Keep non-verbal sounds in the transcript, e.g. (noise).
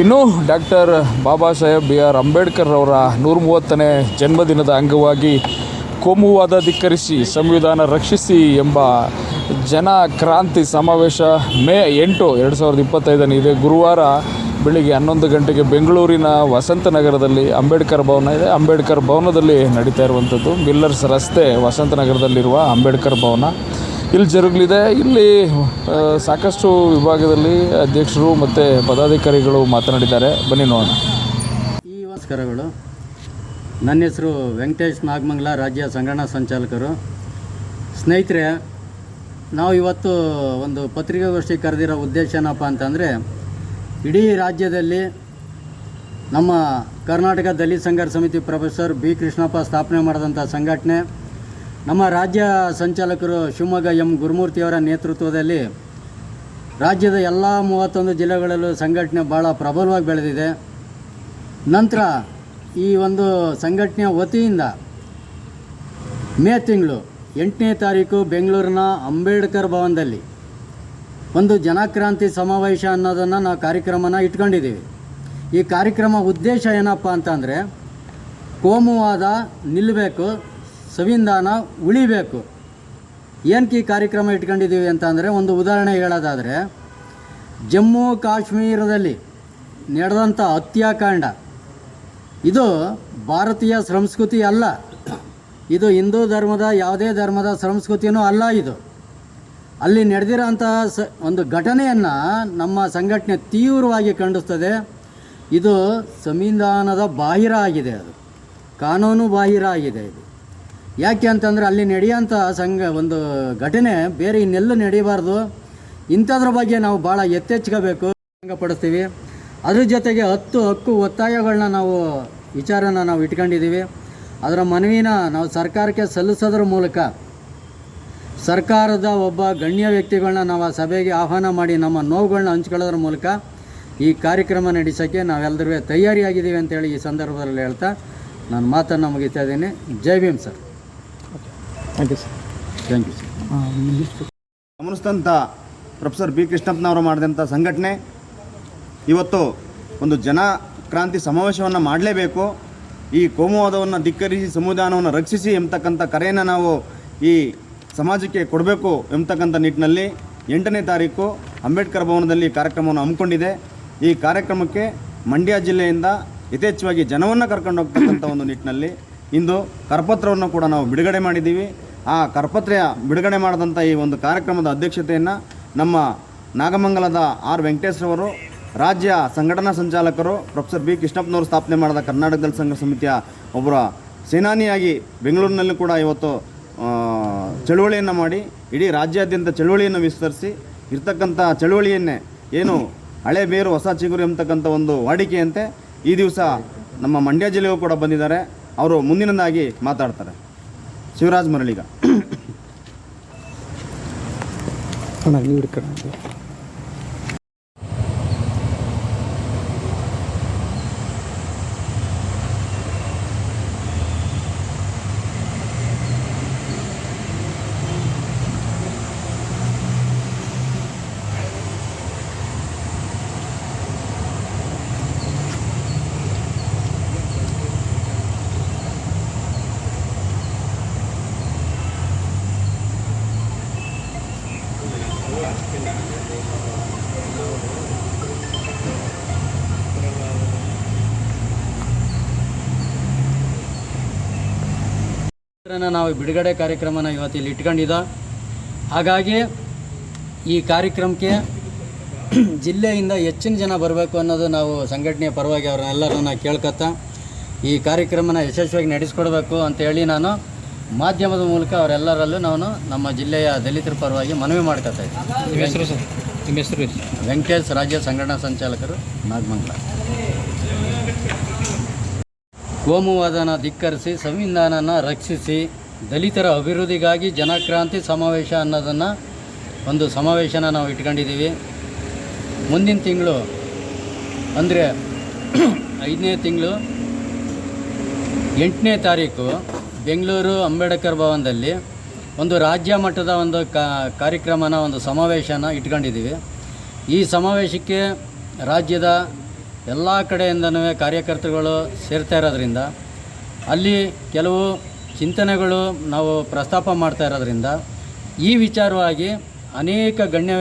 ಇನ್ನು doctor Baba Saheb B R Ambedkar ಅವರ ನೂರ ಮೂವತ್ತನೇ ಜನ್ಮದಿನದ ಅಂಗವಾಗಿ ಕೋಮುವಾದ ಧಿಕ್ಕರಿಸಿ, ಸಂವಿಧಾನ ರಕ್ಷಿಸಿ ಎಂಬ ಜನ ಕ್ರಾಂತಿ ಸಮಾವೇಶ ಮೇ ಎಂಟು ಎರಡು ಸಾವಿರದ ಇಪ್ಪತ್ತೈದನೇ ಇದೆ. ಗುರುವಾರ ಬೆಳಿಗ್ಗೆ ಹನ್ನೊಂದು ಗಂಟೆಗೆ ಬೆಂಗಳೂರಿನ ವಸಂತನಗರದಲ್ಲಿ ಅಂಬೇಡ್ಕರ್ ಭವನ ಇದೆ. ಅಂಬೇಡ್ಕರ್ ಭವನದಲ್ಲಿ ನಡೀತಾ ಇರುವಂಥದ್ದು ಮಿಲ್ಲರ್ಸ್ ರಸ್ತೆ ವಸಂತನಗರದಲ್ಲಿರುವ ಅಂಬೇಡ್ಕರ್ ಭವನ. ಇಲ್ಲಿ ಜರುಗಲಿದೆ. ಇಲ್ಲಿ ಸಾಕಷ್ಟು ವಿಭಾಗದಲ್ಲಿ ಅಧ್ಯಕ್ಷರು ಮತ್ತು ಪದಾಧಿಕಾರಿಗಳು ಮಾತನಾಡಿದ್ದಾರೆ. ಬನ್ನಿ ನೋಡೋಣ. ಈ ನಮಸ್ಕಾರಗಳು. ನನ್ನ ಹೆಸರು ವೆಂಕಟೇಶ್ ನಾಗಮಂಗಲ, ರಾಜ್ಯ ಸಂಘಟನಾ ಸಂಚಾಲಕರು. ಸ್ನೇಹಿತರೆ, ನಾವು ಇವತ್ತು ಒಂದು ಪತ್ರಿಕಾಗೋಷ್ಠಿ ಕರೆದಿರೋ ಉದ್ದೇಶ ಏನಪ್ಪ ಅಂತಂದರೆ, ಇಡೀ ರಾಜ್ಯದಲ್ಲಿ ನಮ್ಮ ಕರ್ನಾಟಕ ದಲಿತ ಸಂಘರ್ಷ ಸಮಿತಿ ಪ್ರೊಫೆಸರ್ ಬಿ ಕೃಷ್ಣಪ್ಪ ಸ್ಥಾಪನೆ ಮಾಡಿದಂಥ ಸಂಘಟನೆ ನಮ್ಮ ರಾಜ್ಯ ಸಂಚಾಲಕರು ಶಿವಮೊಗ್ಗ ಎಂ ಗುರುಮೂರ್ತಿಯವರ ನೇತೃತ್ವದಲ್ಲಿ ರಾಜ್ಯದ ಎಲ್ಲ ಮೂವತ್ತೊಂದು ಜಿಲ್ಲೆಗಳಲ್ಲೂ ಸಂಘಟನೆ ಭಾಳ ಪ್ರಬಲವಾಗಿ ಬೆಳೆದಿದೆ. ನಂತರ ಈ ಒಂದು ಸಂಘಟನೆಯ ವತಿಯಿಂದ ಮೇ ತಿಂಗಳು ಎಂಟನೇ ತಾರೀಕು ಬೆಂಗಳೂರಿನ ಅಂಬೇಡ್ಕರ್ ಭವನದಲ್ಲಿ ಒಂದು ಜನಕ್ರಾಂತಿ ಸಮಾವೇಶ ಅನ್ನೋದನ್ನು ನಾವು ಕಾರ್ಯಕ್ರಮನ ಇಟ್ಕೊಂಡಿದ್ದೀವಿ. ಈ ಕಾರ್ಯಕ್ರಮ ಉದ್ದೇಶ ಏನಪ್ಪ ಅಂತಂದರೆ ಕೋಮುವಾದ ನಿಲ್ಲಬೇಕು ಸಂವಿಧಾನ ಉಳಿಬೇಕು. ಏನಕ್ಕೆ ಈ ಕಾರ್ಯಕ್ರಮ ಇಟ್ಕೊಂಡಿದ್ದೀವಿ ಅಂತಂದರೆ ಒಂದು ಉದಾಹರಣೆ ಹೇಳೋದಾದರೆ, ಜಮ್ಮು ಕಾಶ್ಮೀರದಲ್ಲಿ ನಡೆದಂಥ ಹತ್ಯಾಕಾಂಡ. ಇದು ಭಾರತೀಯ ಸಂಸ್ಕೃತಿ ಅಲ್ಲ. ಇದು ಹಿಂದೂ ಧರ್ಮದ, ಯಾವುದೇ ಧರ್ಮದ ಸಂಸ್ಕೃತಿಯೂ ಅಲ್ಲ ಇದು. ಅಲ್ಲಿ ನಡೆದಿರೋಂತಹ ಸ, ಒಂದು ಘಟನೆಯನ್ನು ನಮ್ಮ ಸಂಘಟನೆ ತೀವ್ರವಾಗಿ ಖಂಡಿಸ್ತದೆ. ಇದು ಸಂವಿಧಾನದ ಬಾಹಿರ ಆಗಿದೆ ಅದು. ಕಾನೂನು ಬಾಹಿರ ಆಗಿದೆ ಇದು. ಯಾಕೆ ಅಂತಂದರೆ ಅಲ್ಲಿ ನಡೆಯೋಂಥ ಸಂಘ ಒಂದು ಘಟನೆ ಬೇರೆ ಇನ್ನೆಲ್ಲೂ ನಡೀಬಾರ್ದು ಇಂಥದ್ರ ಬಗ್ಗೆ ನಾವು ಭಾಳ ಎತ್ತೆಚ್ಕೋಬೇಕು ಪಡಿಸ್ತೀವಿ ಅದ್ರ ಜೊತೆಗೆ ಹತ್ತು ಹಕ್ಕು ಒತ್ತಾಯಗಳನ್ನ ನಾವು ವಿಚಾರನ ನಾವು ಇಟ್ಕೊಂಡಿದ್ದೀವಿ. ಅದರ ಮನವಿನ ನಾವು ಸರ್ಕಾರಕ್ಕೆ ಸಲ್ಲಿಸೋದ್ರ ಮೂಲಕ ಸರ್ಕಾರದ ಒಬ್ಬ ಗಣ್ಯ ವ್ಯಕ್ತಿಗಳನ್ನ ನಾವು ಆ ಸಭೆಗೆ ಆಹ್ವಾನ ಮಾಡಿ ನಮ್ಮ ನೋವುಗಳನ್ನ ಹಂಚ್ಕೊಳ್ಳೋದ್ರ ಮೂಲಕ ಈ ಕಾರ್ಯಕ್ರಮ ನಡೆಸೋಕ್ಕೆ ನಾವೆಲ್ಲರೂ ತಯಾರಿಯಾಗಿದ್ದೀವಿ ಅಂತೇಳಿ ಈ ಸಂದರ್ಭದಲ್ಲಿ ಹೇಳ್ತಾ, ನಾನು ಮಾತನ್ನು ಮುಗಿತಾ ಇದ್ದೀನಿ. ಜೈ Bhim sir. Thank you sir thank you sir ಗಮನಿಸಿದಂಥ professor B ಕೃಷ್ಣಪ್ಪನವರು ಮಾಡಿದಂಥ ಸಂಘಟನೆ ಇವತ್ತು ಒಂದು ಜನ ಕ್ರಾಂತಿ ಸಮಾವೇಶವನ್ನು ಮಾಡಲೇಬೇಕು. ಈ ಕೋಮುವಾದವನ್ನು ಧಿಕ್ಕರಿಸಿ ಸಂವಿಧಾನವನ್ನು ರಕ್ಷಿಸಿ ಎಂಬತಕ್ಕಂಥ ಕರೆಯನ್ನು ನಾವು ಈ ಸಮಾಜಕ್ಕೆ ಕೊಡಬೇಕು ಎಂಬತಕ್ಕಂಥ ನಿಟ್ಟಿನಲ್ಲಿ ಎಂಟನೇ ತಾರೀಕು ಅಂಬೇಡ್ಕರ್ ಭವನದಲ್ಲಿ ಕಾರ್ಯಕ್ರಮವನ್ನು ಹಮ್ಮಿಕೊಂಡಿದೆ. ಈ ಕಾರ್ಯಕ್ರಮಕ್ಕೆ ಮಂಡ್ಯ ಜಿಲ್ಲೆಯಿಂದ ಯಥೇಚ್ಛವಾಗಿ ಜನವನ್ನು ಕರ್ಕೊಂಡು ಹೋಗ್ತಕ್ಕಂಥ ಒಂದು ನಿಟ್ಟಿನಲ್ಲಿ ಇಂದು ಕರಪತ್ರವನ್ನು ಕೂಡ ನಾವು ಬಿಡುಗಡೆ ಮಾಡಿದ್ದೀವಿ. ಆ ಕರಪತ್ರೆಯ ಬಿಡುಗಡೆ ಮಾಡಿದಂಥ ಈ ಒಂದು ಕಾರ್ಯಕ್ರಮದ ಅಧ್ಯಕ್ಷತೆಯನ್ನು ನಮ್ಮ ನಾಗಮಂಗಲದ ಆರ್ ವೆಂಕಟೇಶ್ರವರು, ರಾಜ್ಯ ಸಂಘಟನಾ ಸಂಚಾಲಕರು, ಪ್ರೊಫೆಸರ್ ಬಿ ಕೃಷ್ಣಪ್ಪನವರು ಸ್ಥಾಪನೆ ಮಾಡಿದ ಕರ್ನಾಟಕ ದಲಿತ ಸಂಘ ಸಮಿತಿಯ ಒಬ್ಬರ ಸೇನಾನಿಯಾಗಿ ಬೆಂಗಳೂರಿನಲ್ಲಿ ಕೂಡ ಇವತ್ತು ಚಳುವಳಿಯನ್ನು ಮಾಡಿ, ಇಡೀ ರಾಜ್ಯಾದ್ಯಂತ ಚಳುವಳಿಯನ್ನು ವಿಸ್ತರಿಸಿ ಇರ್ತಕ್ಕಂಥ ಚಳುವಳಿಯನ್ನೇ ಏನು ಹಳೆ ಬೇರು ಹೊಸ ಚಿಗುರು ಎಂಬತಕ್ಕಂಥ ಒಂದು ವಾಡಿಕೆಯಂತೆ ಈ ದಿವಸ ನಮ್ಮ ಮಂಡ್ಯ ಜಿಲ್ಲೆಗೂ ಕೂಡ ಬಂದಿದ್ದಾರೆ. ಅವರು ಮುಂದಿನದಾಗಿ ಮಾತಾಡ್ತಾರೆ. ಶಿವರಾಜ್ ಮರಳಿಗ. ഉണങ്ങി എടുക്കണം ನಾವು ಬಿಡುಗಡೆ ಕಾರ್ಯಕ್ರಮನ ಇವತ್ತು ಇಲ್ಲಿ ಇಟ್ಕೊಂಡಿದ್ದ ಹಾಗಾಗಿ ಈ ಕಾರ್ಯಕ್ರಮಕ್ಕೆ (clears throat) ಜಿಲ್ಲೆಯಿಂದ ಹೆಚ್ಚಿನ ಜನ ಬರಬೇಕು ಅನ್ನೋದು ನಾವು ಸಂಘಟನೆಯ ಪರವಾಗಿ ಅವ್ರನ್ನೆಲ್ಲರನ್ನ ಕೇಳ್ಕೊತಾ ಈ ಕಾರ್ಯಕ್ರಮನ ಯಶಸ್ವಿಯಾಗಿ ನಡೆಸ್ಕೊಡ್ಬೇಕು ಅಂತೇಳಿ ನಾನು ಮಾಧ್ಯಮದ ಮೂಲಕ ಅವರೆಲ್ಲರಲ್ಲೂ ನಾನು ನಮ್ಮ ಜಿಲ್ಲೆಯ ದಲಿತರ ಪರವಾಗಿ ಮನವಿ ಮಾಡ್ಕೊತಾ ಇದ್ದೀನಿ. ವೆಂಕಟೇಶ್ ರಾಜ್ಯ ಸಂಘಟನಾ ಸಂಚಾಲಕರು ನಾಗಮಂಗಲ. ಕೋಮುವಾದನ ಧಿಕ್ಕರಿಸಿ ಸಂವಿಧಾನನ ರಕ್ಷಿಸಿ ದಲಿತರ ಅಭಿವೃದ್ಧಿಗಾಗಿ ಜನಕ್ರಾಂತಿ ಸಮಾವೇಶ ಅನ್ನೋದನ್ನು ಒಂದು ಸಮಾವೇಶನ ನಾವು ಇಟ್ಕೊಂಡಿದ್ದೀವಿ. ಮುಂದಿನ ತಿಂಗಳು ಅಂದರೆ ಐದನೇ ತಿಂಗಳು ಎಂಟನೇ ತಾರೀಕು ಬೆಂಗಳೂರು ಅಂಬೇಡ್ಕರ್ ಭವನದಲ್ಲಿ ಒಂದು ರಾಜ್ಯ ಮಟ್ಟದ ಒಂದು ಕಾರ್ಯಕ್ರಮನ, ಒಂದು ಸಮಾವೇಶನ ಇಟ್ಕೊಂಡಿದ್ದೀವಿ. ಈ ಸಮಾವೇಶಕ್ಕೆ ರಾಜ್ಯದ ಎಲ್ಲ ಕಡೆಯಿಂದನೂ ಕಾರ್ಯಕರ್ತರುಗಳು ಸೇರ್ತಾ ಇರೋದ್ರಿಂದ, ಅಲ್ಲಿ ಕೆಲವು ಚಿಂತನೆಗಳು ನಾವು ಪ್ರಸ್ತಾಪ ಮಾಡ್ತಾ ಇರೋದ್ರಿಂದ, ಈ ವಿಚಾರವಾಗಿ ಅನೇಕ ಗಣ್ಯ